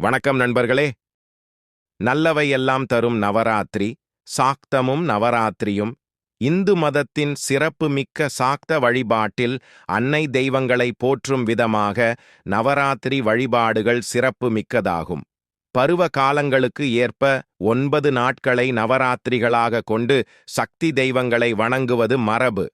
வணக்கம் நண்பர்களே. நல்லவை எல்லாம் தரும் நவராத்திரி சாக்தமும் நவராத்திரியும் இந்து மதத்தின் சிறப்புமிக்க சாக்த வழிபாட்டில் அன்னை தெய்வங்களை போற்றும் விதமாக நவராத்திரி வழிபாடுகள் சிறப்புமிக்கதாகும். பருவ காலங்களுக்கு ஏற்ப ஒன்பது நாட்களை நவராத்திரிகளாக கொண்டு சக்தி தெய்வங்களை வணங்குவது மரபு.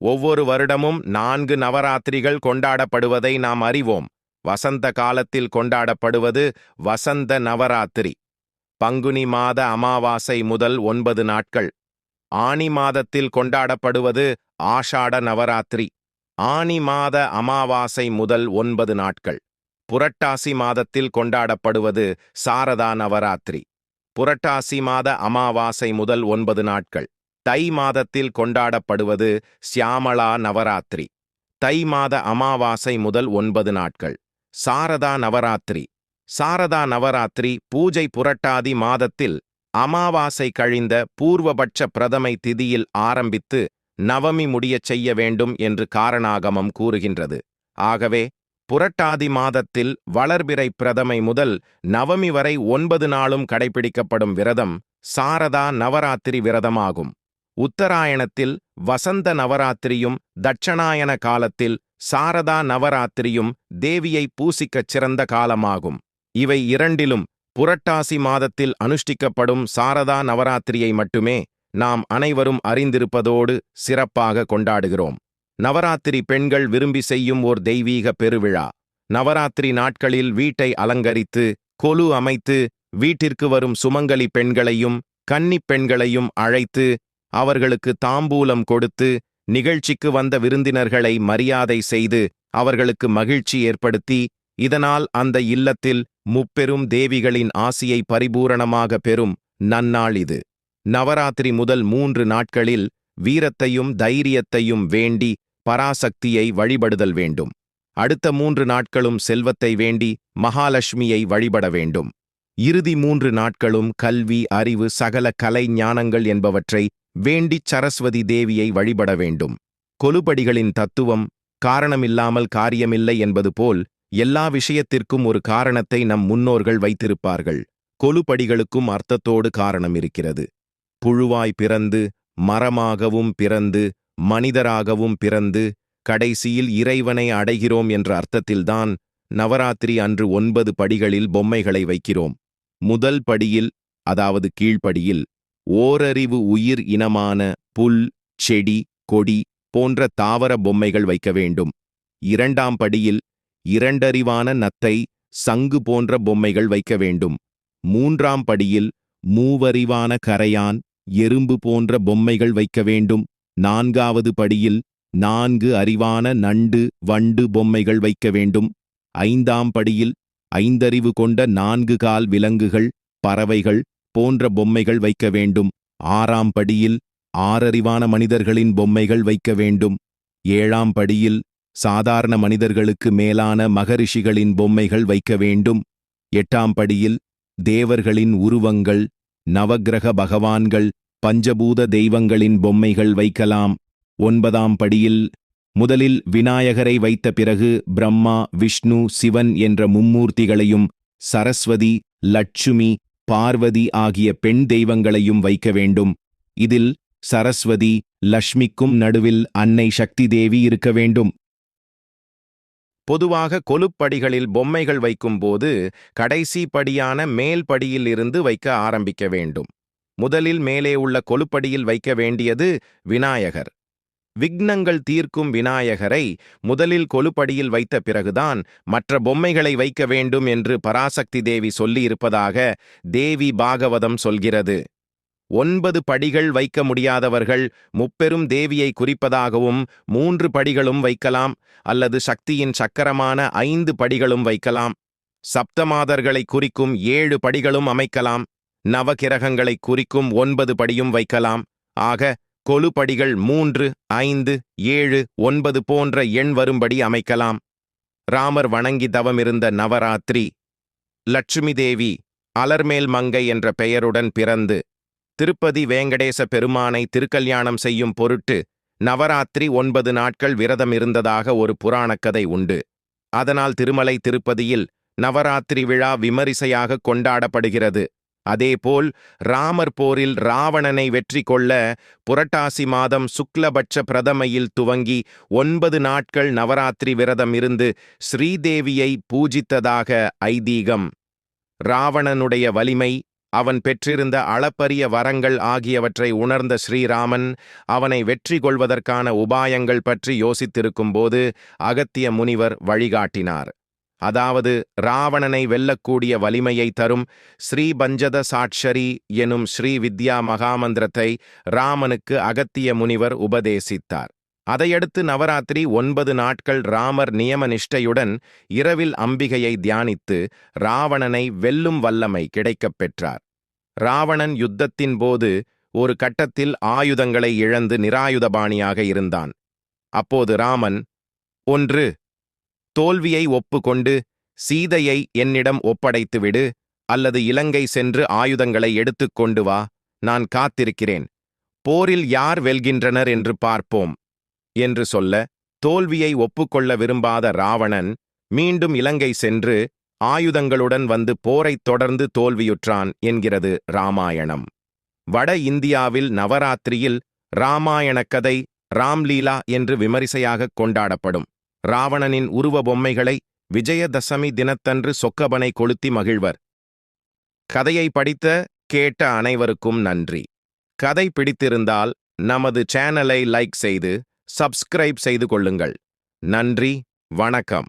ஒவ்வொரு வருடமும் நான்கு நவராத்திரிகள் கொண்டாடப்படுவதை நாம் அறிவோம். வசந்த காலத்தில் கொண்டாடப்படுவது வசந்த நவராத்திரி. பங்குனி மாத அமாவாசை முதல் ஒன்பது நாட்கள். ஆனி மாதத்தில் கொண்டாடப்படுவது ஆஷாட நவராத்திரி. ஆனி மாத அமாவாசை முதல் ஒன்பது நாட்கள். புரட்டாசி மாதத்தில் கொண்டாடப்படுவது சாரதா நவராத்திரி. புரட்டாசி மாத அமாவாசை முதல் ஒன்பது நாட்கள். தை மாதத்தில் கொண்டாடப்படுவது சியாமளா நவராத்திரி. தை மாத அமாவாசை முதல் ஒன்பது நாட்கள். சாரதா நவராத்திரி. சாரதா நவராத்திரி பூஜை புரட்டாதி மாதத்தில் அமாவாசை கழிந்த பூர்வபட்ச பிரதமை திதியில் ஆரம்பித்து நவமி முடியச் செய்ய வேண்டும் என்று காரணாகமம் கூறுகின்றது. ஆகவே புரட்டாதி மாதத்தில் வளர்பிறை பிரதமை முதல் நவமி வரை ஒன்பது நாளும் கடைபிடிக்கப்படும் விரதம் சாரதா நவராத்திரி விரதமாகும். உத்தராயணத்தில் வசந்த நவராத்திரியும் தட்சணாயன காலத்தில் சாரதா நவராத்திரியும் தேவியை பூசிக்கச் சிறந்த காலமாகும். இவை இரண்டிலும் புரட்டாசி மாதத்தில் அனுஷ்டிக்கப்படும் சாரதா நவராத்திரியை மட்டுமே நாம் அனைவரும் அறிந்திருப்பதோடு சிறப்பாக கொண்டாடுகிறோம். நவராத்திரி பெண்கள் விரும்பி செய்யும் ஓர் தெய்வீக பெருவிழா. நவராத்திரி நாட்களில் வீட்டை அலங்கரித்து கொலு அமைத்து வீட்டிற்கு வரும் சுமங்கலி பெண்களையும் கன்னிப் பெண்களையும் அழைத்து அவர்களுக்கு தாம்பூலம் கொடுத்து நிகழ்ச்சிக்கு வந்த விருந்தினர்களை மரியாதை செய்து அவர்களுக்கு மகிழ்ச்சி ஏற்படுத்தி இதனால் அந்த இல்லத்தில் முப்பெரும் தேவிகளின் ஆசியை பரிபூரணமாக பெறும் நன்னாள் இது. நவராத்திரி முதல் மூன்று நாட்களில் வீரத்தையும் தைரியத்தையும் வேண்டி பராசக்தியை வழிபடுதல் வேண்டும். அடுத்த மூன்று நாட்களும் செல்வத்தை வேண்டி மகாலட்சுமியை வழிபட வேண்டும். இறுதி மூன்று நாட்களும் கல்வி அறிவு சகல கலை ஞானங்கள் என்பவற்றை வேண்டிச் சரஸ்வதி தேவியை வழிபட வேண்டும். கொலுபடிகளின் தத்துவம் காரணமில்லாமல் காரியமில்லை என்பது போல் எல்லா விஷயத்திற்கும் ஒரு காரணத்தை நம் முன்னோர்கள் வைத்திருப்பார்கள். கொலுபடிகளுக்கும் அர்த்தத்தோடு காரணம் இருக்கிறது புழுவாய் பிறந்து மரமாகவும் பிறந்து மனிதராகவும் பிறந்து கடைசியில் இறைவனை அடைகிறோம் என்ற அர்த்தத்தில்தான் நவராத்திரி அன்று ஒன்பது படிகளில் பொம்மைகளை வைக்கிறோம். முதல் படியில் அதாவது கீழ்ப்படியில் ஓரறிவு உயிர் இனமான புல் செடி கொடி போன்ற தாவர பொம்மைகள் வைக்க வேண்டும். இரண்டாம் படியில் இரண்டறிவான நத்தை சங்கு போன்ற பொம்மைகள் வைக்க வேண்டும். மூன்றாம் படியில் மூவறிவான கரையான் எறும்பு போன்ற பொம்மைகள் வைக்க வேண்டும். நான்காவது படியில் நான்கு அறிவான நண்டு வண்டு பொம்மைகள் வைக்க வேண்டும். ஐந்தாம் படியில் ஐந்தறிவு கொண்ட நான்கு கால் விலங்குகள் பறவைகள் போன்ற பொம்மைகள் வைக்க வேண்டும். ஆறாம் படியில் ஆறறிவான மனிதர்களின் பொம்மைகள் வைக்க வேண்டும். ஏழாம் படியில் சாதாரண மனிதர்களுக்கு மேலான மகரிஷிகளின் பொம்மைகள் வைக்க வேண்டும். எட்டாம் படியில் தேவர்களின் உருவங்கள் நவக்கிரக பகவான்கள் பஞ்சபூத தெய்வங்களின் பொம்மைகள் வைக்கலாம். ஒன்பதாம் படியில் முதலில் விநாயகரை வைத்த பிறகு பிரம்மா விஷ்ணு சிவன் என்ற மும்மூர்த்திகளையும் சரஸ்வதி லட்சுமி பார்வதி ஆகிய பெண் தெய்வங்களையும் வைக்க வேண்டும். இதில் சரஸ்வதி லக்ஷ்மிக்கும் நடுவில் அன்னை சக்தி தேவி இருக்க வேண்டும். பொதுவாக கொலுப்படிகளில் பொம்மைகள் வைக்கும்போது கடைசி படியான மேல் படியில் இருந்து வைக்க ஆரம்பிக்க வேண்டும். முதலில் மேலே உள்ள கொலுப்படியில் வைக்க வேண்டியது விநாயகர். விக்னங்கள் தீர்க்கும் விநாயகரை முதலில் கொலுப்படியில் வைத்த பிறகுதான் மற்ற பொம்மைகளை வைக்க வேண்டும் என்று பராசக்தி தேவி சொல்லியிருப்பதாக தேவி பாகவதம் சொல்கிறது. ஒன்பது படிகள் வைக்க முடியாதவர்கள் முப்பெரும் தேவியை குறிப்பதாகவும் மூன்று படிகளும் வைக்கலாம் அல்லது சக்தியின் சக்கரமான ஐந்து படிகளும் வைக்கலாம். சப்தமாதர்களை குறிக்கும் ஏழு படிகளும் அமைக்கலாம். நவகிரகங்களை குறிக்கும் ஒன்பது படியும் வைக்கலாம். ஆக கொலுபடிகள் மூன்று ஐந்து ஏழு ஒன்பது போன்ற எண் வரும்படி அமைக்கலாம். ராமர் வணங்கி தவமிருந்த நவராத்திரி. லட்சுமி தேவி அலர்மேல் மங்கை என்ற பெயருடன் பிறந்து திருப்பதி வேங்கடேச பெருமானை திருக்கல்யாணம் செய்யும் பொருட்டு நவராத்திரி ஒன்பது நாட்கள் விரதம் இருந்ததாக ஒரு புராணக்கதை உண்டு. அதனால் திருமலை திருப்பதியில் நவராத்திரி விழா விமரிசையாக கொண்டாடப்படுகிறது. அதேபோல் ராமர் போரில் ராவணனை வெற்றி கொள்ள புரட்டாசி மாதம் சுக்லபட்ச பிரதமையில் துவங்கி ஒன்பது நாட்கள் நவராத்திரி விரதம் இருந்து ஸ்ரீதேவியை பூஜித்ததாக ஐதீகம். ராவணனுடைய வலிமை அவன் பெற்றிருந்த அளப்பரிய வரங்கள் ஆகியவற்றை உணர்ந்த ஸ்ரீராமன் அவனை வெற்றி கொள்வதற்கான உபாயங்கள் பற்றி யோசித்திருக்கும்போது அகத்திய முனிவர் வழிகாட்டினார். அதாவது ராவணனை வெல்லக்கூடிய வலிமையை தரும் ஸ்ரீபஞ்சத சாட்சரி எனும் ஸ்ரீ வித்யா மகாமந்திரத்தை ராமனுக்கு அகத்திய முனிவர் உபதேசித்தார். அதையடுத்து நவராத்திரி ஒன்பது நாட்கள் ராமர் நியம நிஷ்டையுடன் இரவில் அம்பிகையை தியானித்து ராவணனை வெல்லும் வல்லமை கிடைக்கப் பெற்றார். ராவணன் யுத்தத்தின் போது ஒரு கட்டத்தில் ஆயுதங்களை இழந்து நிராயுதபாணியாக இருந்தான். அப்போது ராமன் ஒன்று தோல்வியை ஒப்புக்கொண்டு சீதையை என்னிடம் ஒப்படைத்துவிடு அல்லது இலங்கை சென்று ஆயுதங்களை எடுத்துக்கொண்டு வா நான் காத்திருக்கிறேன். போரில் யார் வெல்கின்றனர் என்று பார்ப்போம் என்று சொல்ல தோல்வியை ஒப்புக்கொள்ள விரும்பாத ராவணன் மீண்டும் இலங்கை சென்று ஆயுதங்களுடன் வந்து போரைத் தொடர்ந்து தோல்வியுற்றான் என்கிறது ராமாயணம். வட இந்தியாவில் நவராத்திரியில் ராமாயணக் கதை ராம்லீலா என்று விமரிசையாகக் கொண்டாடப்படும். ராவணனின் உருவ பொம்மைகளை விஜயதசமி தினத்தன்று சொக்கபனை கொளுத்தி மகிழ்வர். கதையை படித்த கேட்ட அனைவருக்கும் நன்றி. கதை பிடித்திருந்தால் நமது சேனலை லைக் செய்து சப்ஸ்கிரைப் செய்து கொள்ளுங்கள். நன்றி வணக்கம்.